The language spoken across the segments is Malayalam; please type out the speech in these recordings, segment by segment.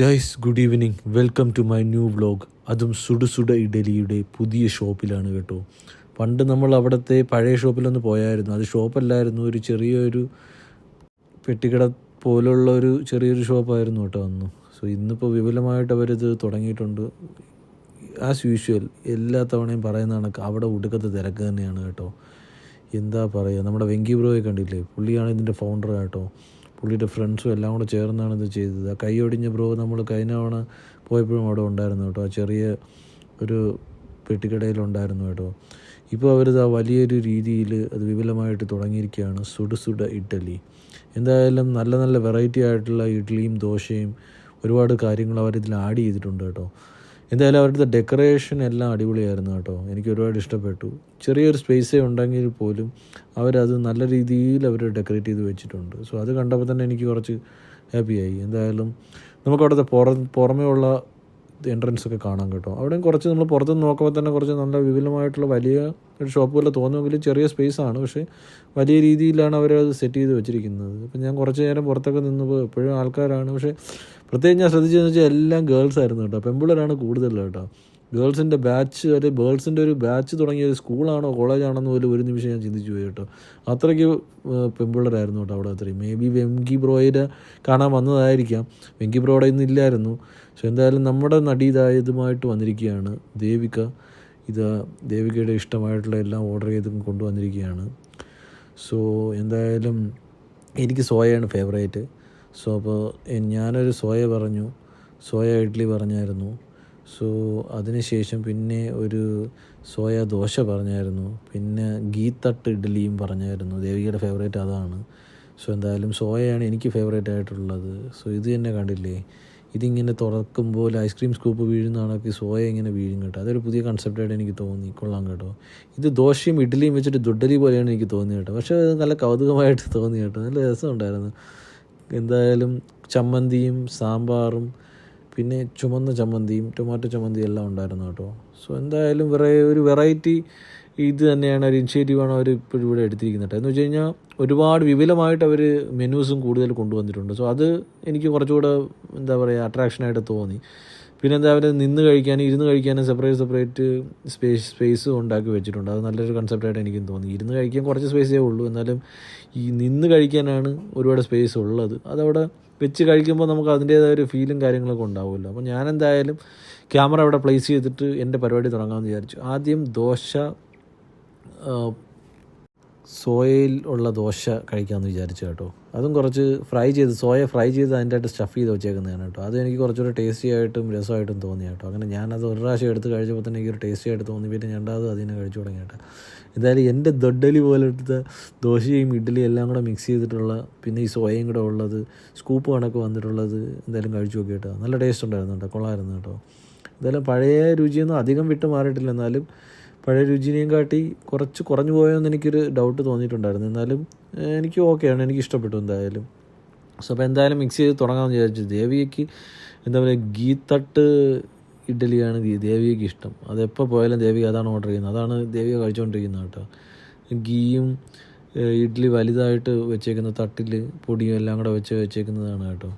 Guys good evening welcome to my new vlog അതും സുഡ ഇഡലിയുടെ പുതിയ ഷോപ്പിലാണ് കേട്ടോ. പണ്ട് നമ്മൾ അവിടുത്തെ പഴയ ഷോപ്പിലൊന്ന് പോയായിരുന്നു. അത് ഷോപ്പല്ലായിരുന്നു. ഒരു ചെറിയൊരു പെട്ടിക്കട പോലുള്ള ഒരു ചെറിയൊരു ഷോപ്പായിരുന്നു കേട്ടോ അന്ന്. സോ ഇന്നിപ്പോൾ വിപുലമായിട്ട് അവരിത് തുടങ്ങിയിട്ടുണ്ട്. ആസ് യൂഷ്വൽ എല്ലാ തവണയും പറയുന്ന കണക്ക് അവിടെ ഒടുക്കത്തെ തിരക്ക് തന്നെയാണ് കേട്ടോ. എന്താ പറയുക നമ്മുടെ വെങ്കി ബ്രോയെ കണ്ടില്ലേ? പുള്ളിയാണ് ഇതിന്റെ ഫൗണ്ടർ കേട്ടോ. പുള്ളിയുടെ ഫ്രണ്ട്സും എല്ലാം കൂടെ ചേർന്നാണ് ഇത് ചെയ്തത്. ആ കൈയൊടിഞ്ഞ ബ്രോ നമ്മൾ കഴിഞ്ഞ തവണ പോയപ്പോഴും അവിടെ ഉണ്ടായിരുന്നു കേട്ടോ. ആ ചെറിയ ഒരു പെട്ടിക്കടയിലുണ്ടായിരുന്നു കേട്ടോ. ഇപ്പോൾ അവരത് ആ വലിയൊരു രീതിയിൽ അത് വിപുലമായിട്ട് തുടങ്ങിയിരിക്കുകയാണ് സുഡ സുഡ ഇഡ്ഡലി. എന്തായാലും നല്ല നല്ല വെറൈറ്റി ആയിട്ടുള്ള ഇഡ്ഡലിയും ദോശയും ഒരുപാട് കാര്യങ്ങൾ അവരിതിൽ ആഡ് ചെയ്തിട്ടുണ്ട് കേട്ടോ. എന്തായാലും അവരുടെ ഡെക്കറേഷൻ എല്ലാം അടിപൊളിയായിരുന്നു കേട്ടോ. എനിക്ക് ഒരുപാട് ഇഷ്ടപ്പെട്ടു. ചെറിയൊരു സ്പേസേ ഉണ്ടെങ്കിൽ പോലും അവരത് നല്ല രീതിയിൽ അവർ ഡെക്കറേറ്റ് ചെയ്ത് വെച്ചിട്ടുണ്ട്. സോ അത് കണ്ടപ്പോൾ തന്നെ എനിക്ക് കുറച്ച് ഹാപ്പിയായി എന്തായാലും നമുക്ക് അവിടുത്തെ പുറ പുറമേ ഉള്ള എൻട്രൻസ് ഒക്കെ കാണാം കേട്ടോ. അവിടെയും കുറച്ച് നമ്മൾ പുറത്തുനിന്ന് നോക്കുമ്പോൾ തന്നെ കുറച്ച് നല്ല വിപുലമായിട്ടുള്ള വലിയ ഒരു ഷോപ്പ് പോലെ തോന്നുമെങ്കിലും ചെറിയ സ്പേസ് ആണ്. പക്ഷേ വലിയ രീതിയിലാണ് അവർ അത് സെറ്റ് ചെയ്ത് വെച്ചിരിക്കുന്നത്. ഇപ്പം ഞാൻ കുറച്ച് നേരം പുറത്തൊക്കെ നിന്നപ്പോൾ എപ്പോഴും ആൾക്കാരാണ്. പക്ഷേ പ്രത്യേകം ഞാൻ ശ്രദ്ധിച്ചതെന്ന് വെച്ചാൽ എല്ലാം ഗേൾസ് ആയിരുന്നു കേട്ടോ. പെമ്പിളരാണ് കൂടുതൽ കേട്ടോ. ഗേൾസിന്റെ ബാച്ച് അല്ലെങ്കിൽ ഗേൾസിന്റെ ഒരു ബാച്ച് തുടങ്ങിയ ഒരു സ്കൂളാണോ കോളേജാണെന്ന് പോലും ഒരു നിമിഷം ഞാൻ ചിന്തിച്ചു പോയി കേട്ടോ. അത്രയ്ക്ക് പെമ്പിള്ളരായിരുന്നു കേട്ടോ അവിടെ അത്രയും. മേ ബി വെങ്കി ബ്രോയുടെ കാണാൻ വന്നതായിരിക്കാം. വെങ്കി ബ്രോ അവിടെ ഇന്നില്ലായിരുന്നു പക്ഷെ എന്തായാലും നമ്മുടെ നടീതായതുമായിട്ട് വന്നിരിക്കുകയാണ്. ദേവിക ഇത് ദേവികയുടെ ഇഷ്ടമായിട്ടുള്ള എല്ലാം ഓർഡർ ചെയ്ത് കൊണ്ടുവന്നിരിക്കുകയാണ്. സോ എന്തായാലും എനിക്ക് സോയയാണ് ഫേവറേറ്റ് സോ അപ്പോൾ ഞാനൊരു സോയ പറഞ്ഞു. സോയ ഇഡ്ഡലി പറഞ്ഞായിരുന്നു. സോ അതിനുശേഷം പിന്നെ ഒരു സോയ ദോശ പറഞ്ഞായിരുന്നു. പിന്നെ ഗീത്തട്ട് തട്ട് ഇഡ്ഡലിയും പറഞ്ഞായിരുന്നു. ദേവികയുടെ ഫേവറേറ്റ് അതാണ്. സോ എന്തായാലും സോയയാണ് എനിക്ക് ഫേവറേറ്റ് ആയിട്ടുള്ളത്. സോ ഇത് തന്നെ കണ്ടില്ലേ? ഇതിങ്ങനെ തുറക്കുമ്പോൾ ഐസ്ക്രീം സ്കൂപ്പ് വീഴുന്ന കണക്ക് സോയ ഇങ്ങനെ വീഴും കേട്ടോ. അതൊരു പുതിയ കൺസെപ്റ്റായിട്ട് എനിക്ക് തോന്നി. കൊള്ളാം കേട്ടോ. ഇത് ദോശയും ഇഡ്ഡലിയും വെച്ചിട്ട് ദുഡ്ഡലി പോലെയാണ് എനിക്ക് തോന്നി കേട്ടോ. പക്ഷേ അത് നല്ല കൗതുകമായിട്ട് തോന്നി കേട്ടോ. നല്ല രസമുണ്ടായിരുന്നു. എന്തായാലും ചമ്മന്തിയും സാമ്പാറും പിന്നെ ചുമന്ന ചമ്മന്തിയും ടൊമാറ്റോ ചമ്മന്തിയും എല്ലാം ഉണ്ടായിരുന്നു കേട്ടോ. സോ എന്തായാലും വെറൈ ഒരു വെറൈറ്റി ഇത് തന്നെയാണ് ഒരു ഇനിഷ്യേറ്റീവാണ് അവർ ഇപ്പോഴും ഇവിടെ എടുത്തിരിക്കുന്നത്. എന്ന് വെച്ച് കഴിഞ്ഞാൽ ഒരുപാട് വിപുലമായിട്ട് അവർ മെനൂസും കൂടുതൽ കൊണ്ടുവന്നിട്ടുണ്ട്. സോ അത് എനിക്ക് കുറച്ചുകൂടെ എന്താ പറയുക അട്രാക്ഷനായിട്ട് തോന്നി. പിന്നെ എന്താ അവർ നിന്ന് കഴിക്കാനും ഇരുന്ന് കഴിക്കാനും സെപ്പറേറ്റ് സെപ്പറേറ്റ് സ്പേസ് സ്പേസ് ഉണ്ടാക്കി വെച്ചിട്ടുണ്ട്. അത് നല്ലൊരു കൺസെപ്റ്റായിട്ട് എനിക്കും തോന്നി. ഇരുന്ന് കഴിക്കാൻ കുറച്ച് സ്പേസേ ഉള്ളൂ. എന്നാലും ഈ നിന്ന് കഴിക്കാനാണ് ഒരുപാട് സ്പേസ് ഉള്ളത്. അതവിടെ വെച്ച് കഴിക്കുമ്പോൾ നമുക്ക് അതിന്റേതായ ഒരു ഫീലും കാര്യങ്ങളൊക്കെ ഉണ്ടാവുമല്ലോ. അപ്പോൾ ഞാൻ എന്തായാലും ക്യാമറ അവിടെ പ്ലേസ് ചെയ്തിട്ട് എന്റെ പരിപാടി തുടങ്ങാമെന്ന് വിചാരിച്ചു. ആദ്യം ദോശ സോയയിൽ ഉള്ള ദോശ കഴിക്കാമെന്ന് വിചാരിച്ചു കേട്ടോ. അതും കുറച്ച് ഫ്രൈ ചെയ്ത് സോയ ഫ്രൈ ചെയ്ത് അതിന്റെ ആയിട്ട് സ്റ്റഫ് ചെയ്ത് വെച്ചേക്കുന്നതാണ് കേട്ടോ. അത് എനിക്ക് കുറച്ചുകൂടെ ടേസ്റ്റി ആയിട്ടും രസമായിട്ടും തോന്നി കേട്ടോ. അങ്ങനെ ഞാനത് ഒരു പ്രാവശ്യം എടുത്ത് കഴിച്ചപ്പോൾ തന്നെ എനിക്കൊരു ടേസ്റ്റി ആയിട്ട് തോന്നി. പിന്നെ രണ്ടാമത് അതിനെ കഴിച്ചു തുടങ്ങി കേട്ടോ. എന്തായാലും എന്റെ ദൊഡ്ഡലി പോലത്തെ ദോശയും ഇഡ്ഡലിയും എല്ലാം കൂടെ മിക്സ് ചെയ്തിട്ടുള്ള പിന്നെ ഈ സോയയും കൂടെ ഉള്ളത് സ്കൂപ്പ് കണക്ക് വന്നിട്ടുള്ളത് എന്തായാലും കഴിച്ചു നോക്കി കേട്ടോ. നല്ല ടേസ്റ്റ് ഉണ്ടായിരുന്നു കേട്ടോ. കൊള്ളായിരുന്നു കേട്ടോ. എന്തായാലും പഴയ രുചിയൊന്നും അധികം വിട്ട് മാറിയിട്ടില്ല എന്നാലും പഴയ രുചിനെയും കാട്ടി കുറച്ച് കുറഞ്ഞു പോയോ പോയോന്ന് എനിക്കൊരു ഡൗട്ട് തോന്നിയിട്ടുണ്ടായിരുന്നു. എന്നാലും എനിക്ക് ഓക്കെയാണ് എനിക്ക് ഇഷ്ടപ്പെട്ടു എന്തായാലും. സോ അപ്പോൾ എന്തായാലും മിക്സ് ചെയ്ത് തുടങ്ങാമെന്ന് വിചാരിച്ചു. ദേവികയ്ക്ക് എന്താ പറയുക ഗീത്തട്ട് ഇഡ്ഡലിയാണ് ദേവികയ്ക്ക് ഇഷ്ടം. അതെപ്പോൾ പോയാലും ദേവിക അതാണ് ഓർഡർ ചെയ്യുന്നത്. അതാണ് ദേവിക കഴിച്ചുകൊണ്ടിരിക്കുന്നത് കേട്ടോ. ഗീയും ഇഡ്ഡലി വലുതായിട്ട് വെച്ചേക്കുന്ന തട്ടിൽ പൊടിയും എല്ലാം കൂടെ വെച്ച് വെച്ചേക്കുന്നതാണ് കേട്ടോ.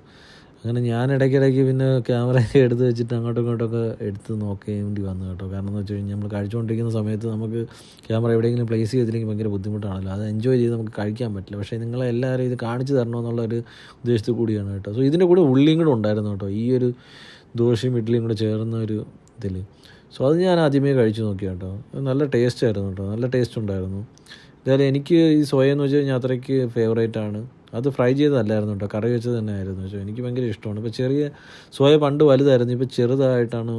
അങ്ങനെ ഞാൻ ഇടയ്ക്കിടയ്ക്ക് പിന്നെ ക്യാമറയൊക്കെ എടുത്ത് വെച്ചിട്ട് അങ്ങോട്ടും ഇങ്ങോട്ടൊക്കെ എടുത്ത് നോക്കേണ്ടി വന്നു കേട്ടോ. കാരണം എന്ന് വെച്ച് കഴിഞ്ഞാൽ നമ്മൾ കഴിച്ചുകൊണ്ടിരിക്കുന്ന സമയത്ത് നമുക്ക് ക്യാമറ എവിടെയെങ്കിലും പ്ലേസ് ചെയ്തില്ലെങ്കിൽ ഭയങ്കര ബുദ്ധിമുട്ടാണല്ലോ. അത് എൻജോയ് ചെയ്ത് നമുക്ക് കഴിക്കാൻ പറ്റില്ല. പക്ഷേ നിങ്ങളെ എല്ലാവരും ഇത് കാണിച്ചു തരണമെന്നുള്ള ഒരു ഉദ്ദേശത്തിൽ കൂടിയാണ് കേട്ടോ. സോ ഇതിന്റെ കൂടെ ഉള്ളിയും കൂടെ ഉണ്ടായിരുന്നു കേട്ടോ. ഈ ഒരു ദോശയും ഇഡ്ഡലിയും കൂടെ ചേർന്ന ഒരു ഇതിൽ സോ അത് ഞാൻ ആദ്യമേ കഴിച്ചു നോക്കി കേട്ടോ. നല്ല ടേസ്റ്റ് ആയിരുന്നു കേട്ടോ. നല്ല ടേസ്റ്റ് ഉണ്ടായിരുന്നു. എന്തായാലും എനിക്ക് ഈ സോയ എന്ന് വെച്ച് കഴിഞ്ഞാൽ അത്രയ്ക്ക് ഫേവറേറ്റ് ആണ്. അത് ഫ്രൈ ചെയ്തതല്ലായിരുന്നു കേട്ടോ കറി വെച്ചത് തന്നെ ആയിരുന്നു പക്ഷേ എനിക്ക് ഭയങ്കര ഇഷ്ടമാണ്. ഇപ്പോൾ ചെറിയ സോയ പണ്ട് വലുതായിരുന്നു. ഇപ്പോൾ ചെറുതായിട്ടാണ്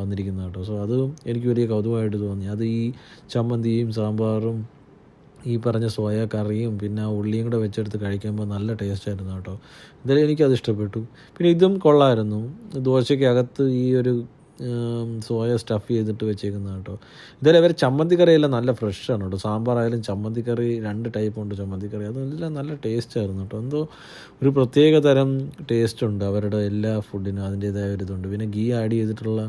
വന്നിരിക്കുന്നത് കേട്ടോ സോ അത് എനിക്ക് വലിയ കൗതുകമായിട്ട് തോന്നി. അത് ഈ ചമ്മന്തിയും സാമ്പാറും ഈ പറഞ്ഞ സോയ കറിയും പിന്നെ ഉള്ളിയും കൂടെ വെച്ചെടുത്ത് കഴിക്കുമ്പോൾ നല്ല ടേസ്റ്റ് ആയിരുന്നു കേട്ടോ എന്തായാലും എനിക്കത് ഇഷ്ടപ്പെട്ടു. പിന്നെ ഇതും കൊള്ളായിരുന്നു. ദോശയ്ക്കകത്ത് ഈ ഒരു സോയ സ്റ്റഫ് ചെയ്തിട്ട് വെച്ചേക്കുന്നത് കേട്ടോ. എന്തായാലും അവർ ചമ്മന്തിക്കറിയെല്ലാം നല്ല ഫ്രഷാണ് കേട്ടോ. സാമ്പാറായാലും ചമ്മന്തിക്കറി രണ്ട് ടൈപ്പ് ഉണ്ട് ചമ്മന്തിക്കറി. അതെല്ലാം നല്ല ടേസ്റ്റ് ആയിരുന്നു കേട്ടോ. എന്തോ ഒരു പ്രത്യേക തരം ടേസ്റ്റ് ഉണ്ട് അവരുടെ എല്ലാ ഫുഡിനും അതിന്റേതായ ഒരു ഇതുണ്ട്. പിന്നെ ഗീ ആഡ് ചെയ്തിട്ടുള്ള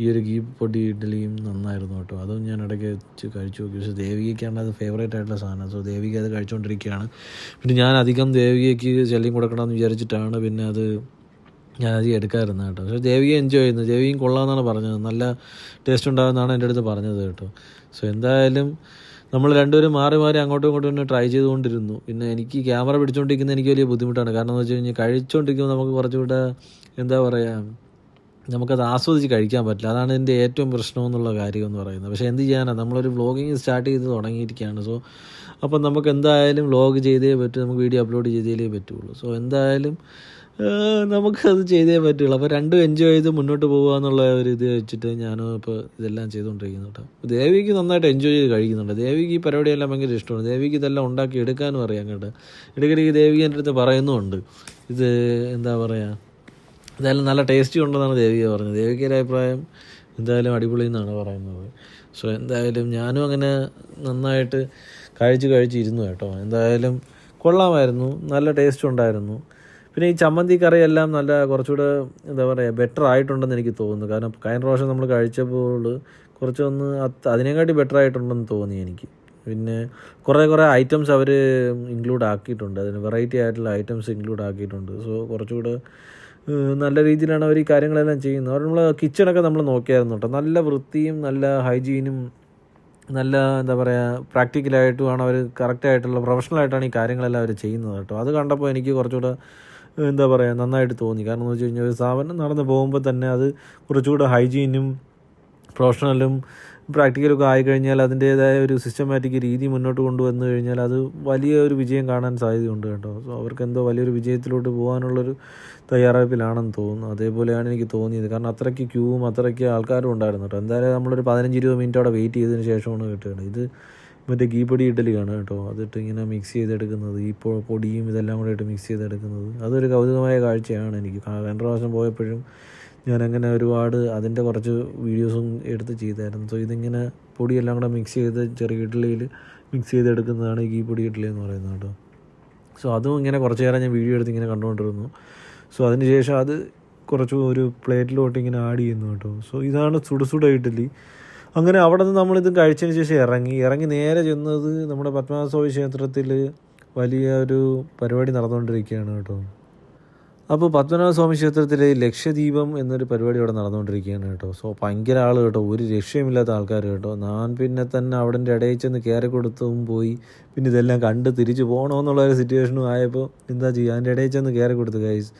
ഈ ഒരു ഗീ പൊടി ഇഡ്ഡലിയും നന്നായിരുന്നു കേട്ടോ. അതും ഞാൻ ഇടയ്ക്ക് വെച്ച് കഴിച്ചു നോക്കി. പക്ഷേ ദേവികയ്ക്കാണ് അത് ഫേവറേറ്റ് ആയിട്ടുള്ള സാധനം. സോ ദേവിക അത് കഴിച്ചുകൊണ്ടിരിക്കുകയാണ് പിന്നെ ഞാൻ അധികം ദേവികയ്ക്ക് ശല്യം കൊടുക്കണമെന്ന് വിചാരിച്ചിട്ടാണ് പിന്നെ അത് അധികം എടുക്കാറുണ്ട് കേട്ടോ. പക്ഷേ ദേവിക എൻജോയ് ചെയ്യുന്നു. ദേവിയും കൊള്ളാമെന്നാണ് പറഞ്ഞത്. നല്ല ടേസ്റ്റ് ഉണ്ടാകുമെന്നാണ് എന്റെ അടുത്ത് പറഞ്ഞത് കേട്ടോ. സോ എന്തായാലും നമ്മൾ രണ്ടുപേരും മാറി മാറി അങ്ങോട്ടും ഇങ്ങോട്ടും ഒന്ന് ട്രൈ ചെയ്തുകൊണ്ടിരുന്നു. പിന്നെ എനിക്ക് ക്യാമറ പിടിച്ചുകൊണ്ടിരിക്കുന്നത് എനിക്ക് വലിയ ബുദ്ധിമുട്ടാണ്. കാരണം എന്ന് വെച്ച് കഴിഞ്ഞാൽ കഴിച്ചുകൊണ്ടിരിക്കുമ്പോൾ നമുക്ക് കുറച്ചുകൂടെ എന്താ പറയുക നമുക്കത് ആസ്വദിച്ച് കഴിക്കാൻ പറ്റില്ല. അതാണ് എന്റെ ഏറ്റവും പ്രശ്നം എന്നുള്ള കാര്യം എന്ന് പറയുന്നത്. പക്ഷേ എന്ത് ചെയ്യാനാണ് നമ്മളൊരു വ്ളോഗിങ് സ്റ്റാർട്ട് ചെയ്ത് തുടങ്ങിയിരിക്കുകയാണ്. സോ അപ്പം നമുക്ക് എന്തായാലും വ്ലോഗ് ചെയ്തേ പറ്റൂ. നമുക്ക് വീഡിയോ അപ്ലോഡ് ചെയ്തേ പറ്റുള്ളൂ. സോ എന്തായാലും നമുക്കത് ചെയ്തേ പറ്റുള്ളൂ. അപ്പോൾ രണ്ടും എൻജോയ് ചെയ്ത് മുന്നോട്ട് പോകുക എന്നുള്ള ഒരു ഇത് വെച്ചിട്ട് ഞാനും ഇപ്പോൾ ഇതെല്ലാം ചെയ്തുകൊണ്ടിരിക്കുന്നു കേട്ടോ ദേവിക്ക് നന്നായിട്ട് എൻജോയ് ചെയ്ത് കഴിക്കുന്നുണ്ട്. ദേവിക്ക് ഈ പരിപാടിയെല്ലാം ഭയങ്കര ഇഷ്ടമാണ്. ദേവിക്ക് ഇതെല്ലാം ഉണ്ടാക്കി എടുക്കാനും അറിയാം കേട്ടോ. ഇടയ്ക്കിടയ്ക്ക് ദേവിക്ക് എന്റെ അടുത്ത് പറയുന്നുമുണ്ട് ഇത് എന്താ പറയുക ഇതെല്ലാം നല്ല ടേസ്റ്റി ഉണ്ടെന്നാണ് ദേവിക പറഞ്ഞത്. ദേവികയുടെ അഭിപ്രായം എന്തായാലും അടിപൊളി എന്നാണ് പറയുന്നത്. സോ എന്തായാലും ഞാനും അങ്ങനെ നന്നായിട്ട് കഴിച്ച് കഴിച്ചിരുന്നു കേട്ടോ. എന്തായാലും കൊള്ളാമായിരുന്നു. നല്ല ടേസ്റ്റ് ഉണ്ടായിരുന്നു. പിന്നെ ഈ ചമ്മന്തി കറിയെല്ലാം നല്ല കുറച്ചുകൂടെ എന്താ പറയുക ബെറ്റർ ആയിട്ടുണ്ടെന്ന് എനിക്ക് തോന്നുന്നു. കാരണം കഴിഞ്ഞ പ്രാവശ്യം നമ്മൾ കഴിച്ചപ്പോൾ കുറച്ചൊന്ന് അത് അതിനെക്കാട്ടി ബെറ്റർ ആയിട്ടുണ്ടെന്ന് തോന്നി എനിക്ക്. പിന്നെ കുറേ കുറേ ഐറ്റംസ് അവർ ഇൻക്ലൂഡ് ആക്കിയിട്ടുണ്ട്. അതിന് വെറൈറ്റി ആയിട്ടുള്ള ഐറ്റംസ് ഇൻക്ലൂഡ് ആക്കിയിട്ടുണ്ട്. സോ കുറച്ചുകൂടെ നല്ല രീതിയിലാണ് അവർ ഈ കാര്യങ്ങളെല്ലാം ചെയ്യുന്നത്. അവർ നമ്മൾ കിച്ചണൊക്കെ നമ്മൾ നോക്കിയായിരുന്നു കേട്ടോ. നല്ല വൃത്തിയും നല്ല ഹൈജീനും നല്ല എന്താ പറയുക പ്രാക്ടിക്കലായിട്ടുമാണ് അവർ കറക്റ്റായിട്ടുള്ള പ്രൊഫഷണലായിട്ടാണ് ഈ കാര്യങ്ങളെല്ലാം അവർ ചെയ്യുന്നത് കേട്ടോ. അത് കണ്ടപ്പോൾ എനിക്ക് കുറച്ചുകൂടെ എന്താ പറയുക നന്നായിട്ട് തോന്നി. കാരണം എന്ന് വെച്ച് കഴിഞ്ഞാൽ ഒരു സ്ഥാപനം നടന്ന് പോകുമ്പോൾ തന്നെ അത് കുറച്ചുകൂടെ ഹൈജീനും പ്രൊഫഷണലും പ്രാക്ടിക്കലൊക്കെ ആയിക്കഴിഞ്ഞാൽ അതിന്റേതായ ഒരു സിസ്റ്റമാറ്റിക് രീതി മുന്നോട്ട് കൊണ്ടുവന്നു കഴിഞ്ഞാൽ അത് വലിയ ഒരു വിജയം കാണാൻ സാധ്യതയുണ്ട് കേട്ടോ. സോ അവർക്ക് എന്തോ വലിയൊരു വിജയത്തിലോട്ട് പോകാനുള്ളൊരു തയ്യാറെടുപ്പിലാണെന്ന് തോന്നുന്നു. അതേപോലെയാണ് എനിക്ക് തോന്നിയത്. കാരണം അത്രയ്ക്ക് ക്യൂവും അത്രയ്ക്ക് ആൾക്കാരും ഉണ്ടായിരുന്നു കേട്ടോ. എന്തായാലും നമ്മളൊരു പതിനഞ്ച് ഇരുപത് മിനിറ്റ് അവിടെ വെയിറ്റ് ചെയ്തതിന് ശേഷമാണ് കിട്ടുകയാണ് ഇത് മറ്റേ ഗീ പൊടി ഇഡലിയാണ് കേട്ടോ. അതിട്ട് ഇങ്ങനെ മിക്സ് ചെയ്തെടുക്കുന്നത്. ഈ പൊടിയും ഇതെല്ലാം കൂടെ ഇട്ട് മിക്സ് ചെയ്തെടുക്കുന്നത്. അതൊരു കൗതുകമായ കാഴ്ചയാണ് എനിക്ക്. രണ്ടു പ്രാവശ്യം പോയപ്പോഴും ഞാനങ്ങനെ ഒരുപാട് അതിന്റെ കുറച്ച് വീഡിയോസും എടുത്ത് ചെയ്തായിരുന്നു. സോ ഇതിങ്ങനെ പൊടിയെല്ലാം കൂടെ മിക്സ് ചെയ്ത് ചെറിയ ഇഡ്ഡലിയിൽ മിക്സ് ചെയ്തെടുക്കുന്നതാണ് ഈ പൊടി ഇഡ്ഡലി എന്ന് പറയുന്നത് കേട്ടോ. സോ അതും ഇങ്ങനെ കുറച്ച് നേരം ഞാൻ വീഡിയോ എടുത്ത് ഇങ്ങനെ കണ്ടുകൊണ്ടിരുന്നു. സോ അതിന് ശേഷം അത് കുറച്ച് ഒരു പ്ലേറ്റിലോട്ട് ഇങ്ങനെ ആഡ് ചെയ്യുന്നു കേട്ടോ. സോ ഇതാണ് സുടുസുട ഇഡ്ഡലി. അങ്ങനെ അവിടെ നിന്ന് നമ്മളിത് കഴിച്ചതിന് ശേഷം ഇറങ്ങി. ഇറങ്ങി നേരെ ചെന്നത് നമ്മുടെ പത്മനാഭസ്വാമി ക്ഷേത്രത്തിൽ വലിയ ഒരു പരിപാടി നടന്നുകൊണ്ടിരിക്കുകയാണ് കേട്ടോ. അപ്പോൾ പത്മനാഭ സ്വാമി ക്ഷേത്രത്തിലെ ലക്ഷദീപം എന്നൊരു പരിപാടി അവിടെ നടന്നുകൊണ്ടിരിക്കുകയാണ് കേട്ടോ. സോ ഭയങ്കര ആൾ കേട്ടോ. ഒരു രക്ഷയുമില്ലാത്ത ആൾക്കാർ കേട്ടോ. ഞാൻ പിന്നെ തന്നെ അവിടെ ഇടയിൽ ചെന്ന് കയറി കൊടുത്തും പോയി. പിന്നെ ഇതെല്ലാം കണ്ട് തിരിച്ചു പോകണമെന്നുള്ള ഒരു സിറ്റുവേഷനും ആയപ്പോൾ എന്താ ചെയ്യുക അതിന്റെ ഇടയിൽ ചെന്ന് കയറി കൊടുത്തു കൈസ്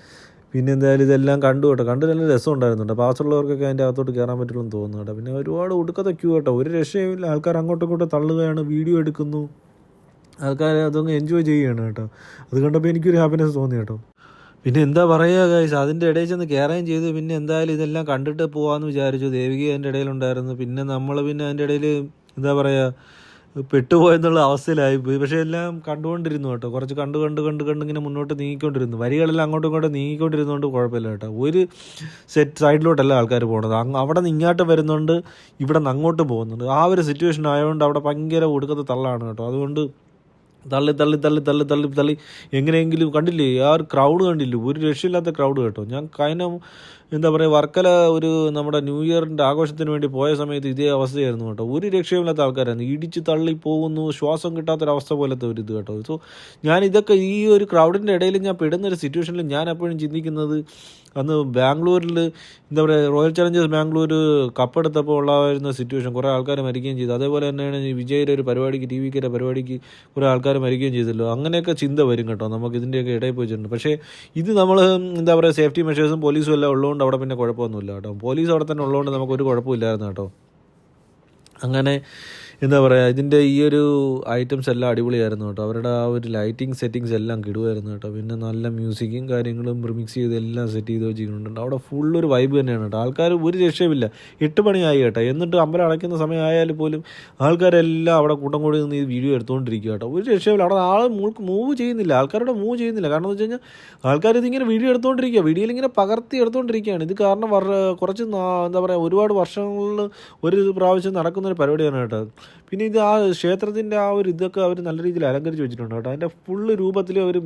പിന്നെ എന്തായാലും ഇതെല്ലാം കണ്ടു കേട്ടോ. കണ്ടു നല്ല രസം ഉണ്ടായിരുന്നുണ്ട്. പാസ്സുള്ളവർക്കൊക്കെ അതിന്റെ അകത്തോട്ട് കയറാൻ പറ്റുള്ളൂ എന്ന് തോന്നുന്നു കേട്ടോ. പിന്നെ ഒരുപാട് ഒടുക്കത്തെ ക്യൂ കേട്ടോ. ഒരു രക്ഷയുമില്ല. ആൾക്കാർ അങ്ങോട്ടും ഇങ്ങോട്ടും തള്ളുകയാണ് വീഡിയോ എടുക്കുന്നു. ആൾക്കാർ അതൊന്ന് എൻജോയ് ചെയ്യുകയാണ് കേട്ടോ. അത് കണ്ടപ്പോൾ എനിക്കൊരു ഹാപ്പിനെസ് തോന്നി കേട്ടോ. പിന്നെ എന്താ പറയുക ഗൈസ് അതിന്റെ ഇടയിൽ ചെന്ന് കയറുകയും ചെയ്തു. പിന്നെ എന്തായാലും ഇതെല്ലാം കണ്ടിട്ട് പോകാമെന്ന് വിചാരിച്ചു. ദേവിക അതിന്റെ ഇടയിലുണ്ടായിരുന്നു പിന്നെ നമ്മൾ പിന്നെ അതിന്റെ ഇടയിൽ എന്താ പറയുക പെട്ടുപോയെന്നുള്ള അവസ്ഥയിലായിപ്പോയി പക്ഷേ എല്ലാം കണ്ടുകൊണ്ടിരുന്നു കേട്ടോ. കുറച്ച് കണ്ടു കണ്ട് കണ്ട് കണ്ട് ഇങ്ങനെ മുന്നോട്ട് നീങ്ങിക്കൊണ്ടിരുന്നു. വരികളെല്ലാം അങ്ങോട്ടും ഇങ്ങോട്ടും നീങ്ങിക്കൊണ്ടിരുന്നതുകൊണ്ട് കുഴപ്പമില്ല കേട്ടോ. ഒരു സെറ്റ് സൈഡിലോട്ടല്ല ആൾക്കാർ പോകുന്നത് അങ്ങ് അവിടെ നിന്ന് ഇങ്ങോട്ട് വരുന്നുണ്ട് ഇവിടെ നിന്ന് അങ്ങോട്ട് പോകുന്നുണ്ട്. ആ ഒരു സിറ്റുവേഷൻ ആയതുകൊണ്ട് അവിടെ ഭയങ്കര ഒടുക്കത്തെ തള്ളാണ് കേട്ടോ. അതുകൊണ്ട് തള്ളി തള്ളി തള്ളി തള്ളി തള്ളി തള്ളി. എങ്ങനെയെങ്കിലും കണ്ടില്ലേ? ആ ഒരു ക്രൗഡ് കണ്ടില്ലേ? ഒരു രക്ഷയില്ലാത്ത ക്രൗഡ് കേട്ടോ. ഞാൻ കഴിഞ്ഞ എന്താ പറയുക വർക്കല ഒരു നമ്മുടെ ന്യൂ ഇയറിന്റെ ആഘോഷത്തിന് വേണ്ടി പോയ സമയത്ത് ഇതേ അവസ്ഥയായിരുന്നു കേട്ടോ. ഒരു രക്ഷയുമില്ലാത്ത ആൾക്കാരായിരുന്നു. ഇടിച്ച് തള്ളി പോകുന്നു ശ്വാസം കിട്ടാത്തൊരവസ്ഥ പോലത്തെ ഒരു ഇത് കേട്ടോ. സോ ഞാൻ ഇതൊക്കെ ഈ ഒരു ക്രൗഡിന്റെ ഇടയിൽ ഞാൻ പെടുന്ന ഒരു സിറ്റുവേഷനിൽ ഞാൻ എപ്പോഴും ചിന്തിക്കുന്നത് അന്ന് ബാംഗ്ലൂരിൽ എന്താ പറയുക റോയൽ ചലഞ്ചേഴ്സ് ബാംഗ്ലൂർ കപ്പെടുത്തപ്പോൾ ഉള്ളായിരുന്ന സിറ്റുവേഷൻ കുറേ ആൾക്കാർ മരിക്കുകയും ചെയ്തു. അതേപോലെ തന്നെയാണ് ഈ വിജയുടെ ഒരു പരിപാടിക്ക് ടി വിക്കൊരു പരിപാടിക്ക് കുറേ ആൾക്കാർ മരിക്കുകയും ചെയ്തല്ലോ. അങ്ങനെയൊക്കെ ചിന്ത വരും കേട്ടോ. നമുക്ക് ഇതിന്റെയൊക്കെ ഇടയിൽ പോയിട്ടുണ്ട് പക്ഷേ ഇത് നമ്മൾ എന്താ പറയുക സേഫ്റ്റി മെഷേഴ്സും പോലീസും എല്ലാം ഉള്ളതുകൊണ്ട് അവിടെ പിന്നെ കുഴപ്പമൊന്നുമില്ല കേട്ടോ. പോലീസ് അവിടെ തന്നെ ഉള്ളതുകൊണ്ട് നമുക്കൊരു കുഴപ്പമില്ലായിരുന്നു കേട്ടോ. അങ്ങനെ എന്താ പറയുക ഇതിന്റെ ഈ ഒരു ഐറ്റംസ് എല്ലാം അടിപൊളിയായിരുന്നു കേട്ടോ. അവരുടെ ആ ഒരു ലൈറ്റിംഗ് സെറ്റിങ്സ് എല്ലാം കിടുവായിരുന്നു കേട്ടോ. പിന്നെ നല്ല മ്യൂസിക്കും കാര്യങ്ങളും റിമിക്സ് ചെയ്ത് എല്ലാം സെറ്റ് ചെയ്ത് വെച്ചിട്ടുണ്ട് അവിടെ ഫുൾ ഒരു വൈബ് തന്നെയാണ് കേട്ടോ. ആൾക്കാർ ഒരു രക്ഷയുമില്ല. എട്ട് മണിയായി കേട്ടോ. എന്നിട്ട് അമ്പലം അടയ്ക്കുന്ന സമയമായാലും പോലും ആൾക്കാരെല്ലാം അവിടെ കൂട്ടം കൂടി നിന്ന് ഈ വീഡിയോ എടുത്തുകൊണ്ടിരിക്കുക കേട്ടോ. ഒരു രക്ഷയുമില്ല. അവിടെ ആൾ മൂവ് ചെയ്യുന്നില്ല. ആൾക്കാരുടെ മൂവ് ചെയ്യുന്നില്ല. കാരണം എന്ന് വെച്ച് കഴിഞ്ഞാൽ ആൾക്കാർ ഇതിങ്ങനെ വീഡിയോ എടുത്തുകൊണ്ടിരിക്കുക വീഡിയോയിൽ ഇങ്ങനെ പകർത്തി എടുത്തുകൊണ്ടിരിക്കുകയാണ് ഇത് കാരണം കുറച്ച് എന്താ പറയുക ഒരുപാട് വർഷങ്ങളിൽ ഒരു പ്രാവശ്യം നടക്കുന്ന ഒരു പരിപാടിയാണ് കേട്ടോ. പിന്നെ ഇത് ആ ക്ഷേത്രത്തിന്റെ ആ ഒരു ഇതൊക്കെ അവർ നല്ല രീതിയിൽ അലങ്കരിച്ച് വെച്ചിട്ടുണ്ട് കേട്ടോ. അതിന്റെ ഫുള്ള് രൂപത്തിൽ അവർ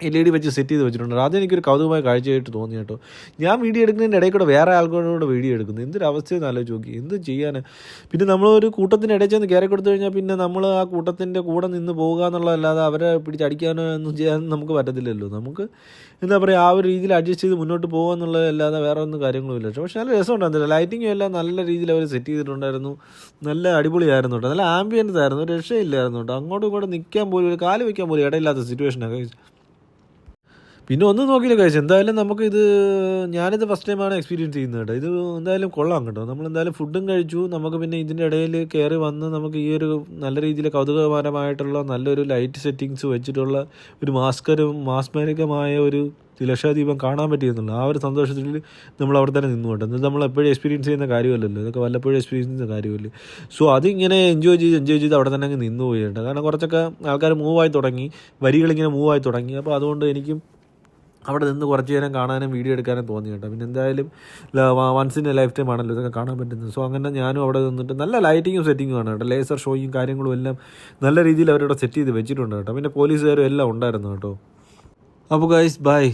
എൽ ഇ ഡി വെച്ച് സെറ്റ് ചെയ്ത് വെച്ചിട്ടുണ്ട്. അത് എനിക്കൊരു കൗതുകമായ കാഴ്ചയായിട്ട് തോന്നി കേട്ടോ. ഞാൻ വീഡിയോ എടുക്കുന്നതിന്റെ ഇടയിൽ കൂടെ വേറെ ആൾക്കാരോട് വീഡിയോ എടുക്കുന്നു. എന്തൊരു അവസ്ഥയെന്ന് ആലോചിച്ച് നോക്കി. എന്ത് ചെയ്യാൻ പിന്നെ നമ്മളൊരു കൂട്ടത്തിന്റെ ഇടയിൽ ചെന്ന് കയറി കൊടുത്തു കഴിഞ്ഞാൽ പിന്നെ നമ്മൾ ആ കൂട്ടത്തിന്റെ കൂടെ നിന്ന് പോവുക എന്നുള്ളതല്ലാതെ അവരെ പിടിച്ചടിക്കാനോ ഒന്നും ചെയ്യാൻ നമുക്ക് പറ്റത്തില്ലല്ലോ. നമുക്ക് എന്താ പറയുക ആ ഒരു രീതിയിൽ അഡ്ജസ്റ്റ് ചെയ്ത് മുന്നോട്ട് പോകുക എന്നുള്ളതല്ലാതെ വേറെ ഒന്നും കാര്യങ്ങളുമില്ല പക്ഷേ നല്ല രസമുണ്ടായിരുന്നില്ല ലൈറ്റിങ്ങും എല്ലാം നല്ല രീതിയിൽ അവർ സെറ്റ് ചെയ്തിട്ടുണ്ടായിരുന്നു. നല്ല അടിപൊളിയായിരുന്നു കേട്ടോ. നല്ല ആംബിയൻസ് ആയിരുന്നു. രക്ഷയില്ലായിരുന്നു കേട്ടോ. അങ്ങോട്ടും ഇങ്ങോട്ടും നിൽക്കാൻ പോലും ഒരു കാൽ വയ്ക്കാൻ പോലും ഇടയില്ലാത്ത സിറ്റുവേഷനൊക്കെ പിന്നെ ഒന്നും നോക്കിയില്ല കഴിച്ചു എന്തായാലും നമുക്ക് ഇത് ഞാനിത് ഫസ്റ്റ് ടൈമാണ് എക്സ്പീരിയൻസ് ചെയ്യുന്നത് കേട്ടോ. ഇത് എന്തായാലും കൊള്ളാം കേട്ടോ. നമ്മൾ എന്തായാലും ഫുഡും കഴിച്ചു. നമുക്ക് പിന്നെ ഇതിന്റെ ഇടയിൽ കയറി വന്ന് നമുക്ക് ഈ ഒരു നല്ല രീതിയിൽ കൗതുകപരമായിട്ടുള്ള നല്ലൊരു ലൈറ്റ് സെറ്റിങ്സ് വെച്ചിട്ടുള്ള ഒരു മാസ്കരും മാസ്മരികമായ ഒരു ലക്ഷദ്വീപം കാണാൻ പറ്റിയെന്നുള്ളത് ആ ഒരു സന്തോഷത്തിൽ നമ്മൾ അവിടെ തന്നെ നിന്നു കേട്ടോ. നമ്മൾ എപ്പോഴും എക്സ്പീരിയൻസ് ചെയ്യുന്ന കാര്യമല്ലല്ലോ. ഇതൊക്കെ വല്ലപ്പോഴും എക്സ്പീരിയൻസ് ചെയ്യുന്ന കാര്യമല്ലേ. സോ അതിങ്ങനെ എൻജോയ് ചെയ്ത് എൻജോയ് ചെയ്ത് അവിടെ തന്നെ അങ്ങ് നിന്നു പോയിട്ടുണ്ട് കാരണം കുറച്ചൊക്കെ ആൾക്കാർ മൂവായി തുടങ്ങി. വരികളിങ്ങനെ മൂവായി തുടങ്ങി. അപ്പോൾ അതുകൊണ്ട് എനിക്കും അവിടെ നിന്ന് കുറച്ച് നേരം കാണാനും വീഡിയോ എടുക്കാനും തോന്നി കേട്ടോ. പിന്നെ എന്തായാലും once in a life time ആണല്ലോ ഇതൊക്കെ കാണാൻ പറ്റുന്നത്. സോ അങ്ങനെ ഞാനും അവിടെ നിന്നിട്ട് നല്ല ലൈറ്റിങ്ങും സെറ്റിങ്ങും ആണ് കേട്ടോ. ലേസർ ഷോയും കാര്യങ്ങളും എല്ലാം നല്ല രീതിയിൽ അവരവിടെ സെറ്റ് ചെയ്ത് വെച്ചിട്ടുണ്ട് കേട്ടോ. പിന്നെ പോലീസുകാരും എല്ലാം ഉണ്ടായിരുന്നു കേട്ടോ. അപ്പോൾ ഗൈസ് ബൈ